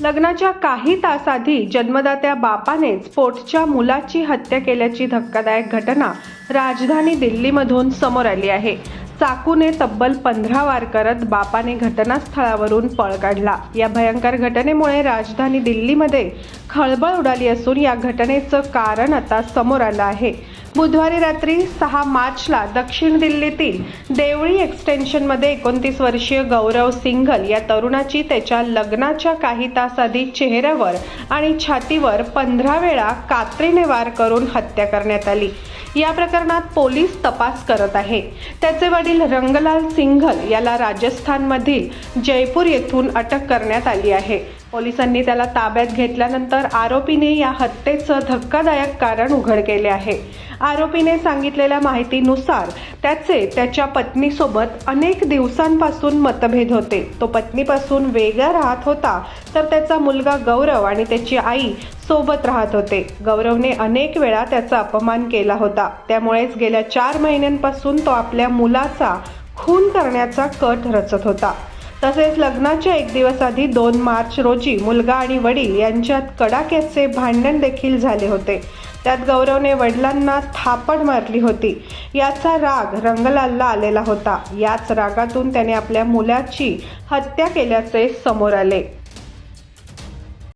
लग्नाच्या काही तास आधी जन्मदात्या बापानेच पोटच्या मुलाची हत्या केल्याची धक्कादायक घटना राजधानी दिल्लीमधून समोर आली आहे. चाकूने तब्बल पंधरा वार करत बापाने घटनास्थळावरून पळ काढला. या भयंकर घटनेमुळे राजधानी दिल्लीमध्ये खळबळ उडाली असून या घटनेचं कारण आता समोर आलं आहे. बुधवारी रात्री सहा मार्चला दक्षिण दिल्लीतील देवळी एक्सटेन्शनमध्ये एकोणतीस वर्षीय गौरव सिंघल या तरुणाची त्याच्या लग्नाच्या काही तास आधी चेहऱ्यावर आणि छातीवर पंधरा वेळा कात्रीने वार करून हत्या करण्यात आली. या प्रकरणात पोलीस तपास करत आहे. त्याचे वडील रंगलाल सिंघल याला राजस्थानमधील जयपूर येथून अटक करण्यात आली आहे. पोलिसांनी त्याला ताब्यात घेतल्यानंतर आरोपीने या हत्येचं धक्कादायक कारण उघड केले आहे. आरोपीने सांगितलेल्या माहितीनुसार त्याचे त्याच्या पत्नीसोबत अनेक दिवसांपासून मतभेद होते. तो पत्नीपासून वेगळा राहत होता तर त्याचा मुलगा गौरव आणि त्याची आई सोबत राहत होते. गौरवने अनेक वेळा त्याचा अपमान केला होता. त्यामुळेच गेल्या चार महिन्यांपासून तो आपल्या मुलाचा खून करण्याचा कट रचत होता. तसेच लग्नाच्या एक दिवस आधी दोन मार्च रोजी मुलगा आणि वडील यांच्यात कडाक्याचे भांडण देखील झाले होते. त्यात गौरवने वडिलांना थापड मारली होती. याचा राग रंगलालला आलेला होता. याच रागातून त्याने आपल्या मुलाची हत्या केल्याचे समोर आले.